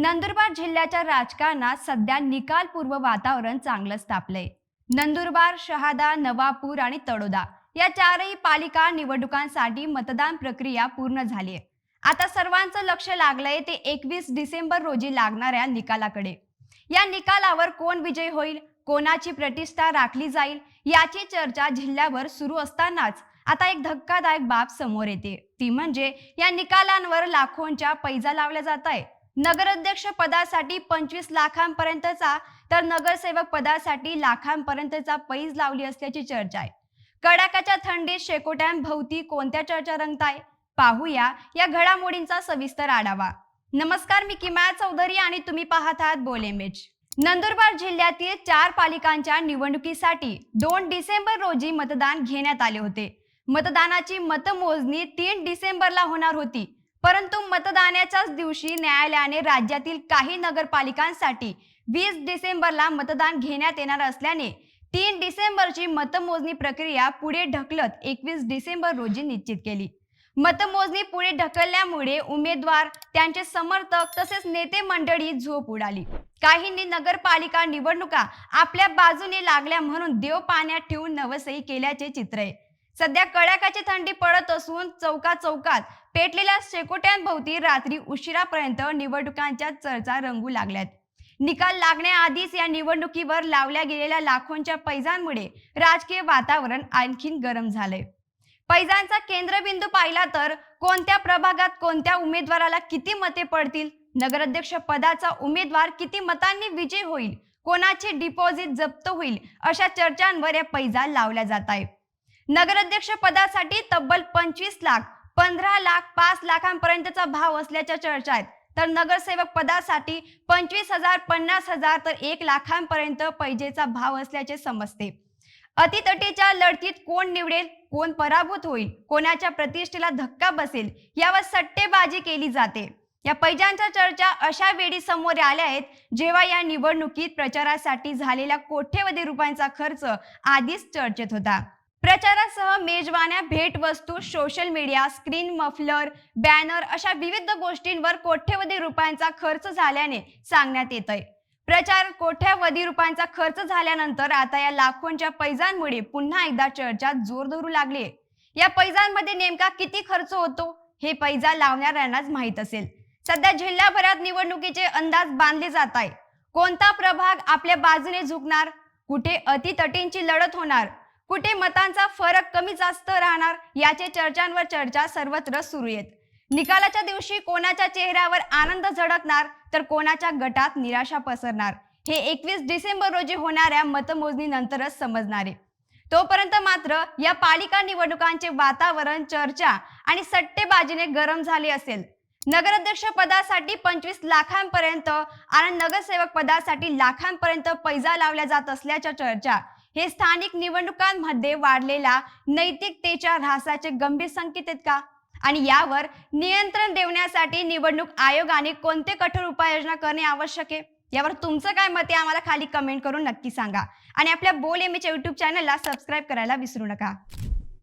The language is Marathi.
नंदुरबार जिल्ह्याच्या राजकारणात सध्या निकालपूर्व वातावरण चांगलंच तापलंय. नंदुरबार शहादा नवापूर आणि तळोदा या चारही पालिका निवडणुकांसाठी मतदान प्रक्रिया पूर्ण झाली आहे आता सर्वांचं लक्ष लागलंय ते एकवीस डिसेंबर रोजी लागणाऱ्या निकालाकडे. या निकालावर कोण विजय होईल? कोणाची प्रतिष्ठा राखली जाईल? याची चर्चा जिल्ह्यावर सुरू असतानाच आता एक धक्कादायक बाब समोर येते. ती म्हणजे या निकालांवर लाखोंच्या पैजा लावल्या जात आहेत नगराध्यक्ष पदासाठी पंचवीस लाखांपर्यंतचा तर नगरसेवक पदासाठी लाखांपर्यंतचा पैज लावली असल्याची चर्चा आहे. कडाक्याच्या थंडीत शेकोट्यांभोवती कोणत्या चर्चा रंगताय? पाहूया या घडामोडींचा सविस्तर आढावा. नमस्कार मी किमाया चौधरी आणि तुम्ही पाहत आहात बोलेमेज नंदुरबार जिल्ह्यातील चार पालिकांच्या निवडणुकीसाठी दोन डिसेंबर रोजी मतदान घेण्यात आले होते. मतदानाची मतमोजणी तीन डिसेंबरला होणार होती. परंतु मतदानाच्याच दिवशी न्यायालयाने राज्यातील काही नगरपालिकांसाठी वीस डिसेंबरला मतदान घेण्यात येणार असल्याने तीन डिसेंबरची मतमोजणी प्रक्रिया पुढे ढकलत एकवीस डिसेंबर रोजी निश्चित केली. मतमोजणी पुढे ढकलल्यामुळे उमेदवार त्यांचे समर्थक तसेच नेते मंडळी झोप उडाली. काहींनी नगरपालिका निवडणुका आपल्या बाजूने लागल्या म्हणून देव पाण्यात ठेवून नवसही केल्याचे चित्र आहे. सध्या कडाक्याची थंडी पडत असून चौका चौकात पेटलेल्या शेकोट्यांभोवती रात्री उशिरापर्यंत निवडणुकांच्या चर्चा रंगू लागल्यात. निकाल लागण्याआधीच या निवडणुकीवर लावल्या गेलेल्या लाखोंच्या पैजांमुळे राजकीय वातावरण आणखीन गरम झालंय. पैजांचा केंद्रबिंदू पाहिला तर कोणत्या प्रभागात कोणत्या उमेदवाराला किती मते पडतील? नगराध्यक्ष पदाचा उमेदवार किती मतांनी विजय होईल? कोणाचे डिपॉझिट जप्त होईल? अशा चर्चांवर या पैजा लावल्या जात आहे नगराध्यक्ष पदासाठी तब्बल पंचवीस लाख पंधरा लाख पाच लाखांपर्यंतचा भाव असल्याच्या चर्चा आहेत. तर नगरसेवक पदासाठी पंचवीस हजार पन्नास हजार तर एक लाखांपर्यंत पैजेचा भाव असल्याचे समजते. अतितटीच्या लढतीत कोण निवडेल कोण पराभूत होईल कोणाच्या प्रतिष्ठेला धक्का बसेल यावर सट्टेबाजी केली जाते. या पैजांच्या चर्चा अशा वेळी समोर आल्या आहेत जेव्हा या निवडणुकीत प्रचारासाठी झालेल्या कोट्यवधी रुपयांचा खर्च आधीच चर्चेत होता. प्रचारासह मेजवान्या भेटवस्तू social media screen muffler banner अशा विविध गोष्टींवर कोट्यवधी रुपयांचा खर्च झाल्याने सांगण्यात येत आहे प्रचार कोट्यावधी रुपयांचा खर्च झाल्यानंतर आता या लाखोंच्या पैजांमुळे पुन्हा एकदा चर्चा जोर धरू लागली या पैजांमध्ये नेमका किती खर्च होतो हे पैजा लावणाऱ्यांनाच माहीत असेल. सध्या जिल्ह्याभरात निवडणुकीचे अंदाज बांधले जात आहे. कोणता प्रभाग आपल्या बाजूने झुकणार कुठे अतितटींची लढत होणार कुठे मतांचा फरक कमी जास्त राहणार याचे चर्चांवर चर्चा सर्वत्र सुरू आहेत निकालाच्या दिवशी कोणाच्या चेहऱ्यावर आनंद झळकणार तर कोणाच्या गटात निराशा पसरणार? हे एकवीस डिसेंबर रोजी होणाऱ्या मतमोजणीनंतरच समजणार. आहे तोपर्यंत मात्र या पालिका निवडणुकांचे वातावरण चर्चा आणि सट्टेबाजीने गरम झाले असेल. नगराध्यक्ष पदासाठी पंचवीस लाखांपर्यंत आणि नगरसेवक पदासाठी लाखांपर्यंत पैजा लावल्या जात असल्याच्या चर्चा हे स्थानिक निवडणुकांमध्ये वाढलेल्या नैतिकतेच्या ऱ्हासाचे गंभीर संकेत आहेत का? आणि यावर नियंत्रण देण्यासाठी निवडणूक आयोगाने कोणते कठोर उपाययोजना करणे आवश्यक आहे? यावर तुमचं काय मत आहे? आम्हाला खाली कमेंट करून नक्की सांगा. आणि आपल्या बोल एम यूट्यूब युट्यूब चॅनलला सबस्क्राईब करायला विसरू नका.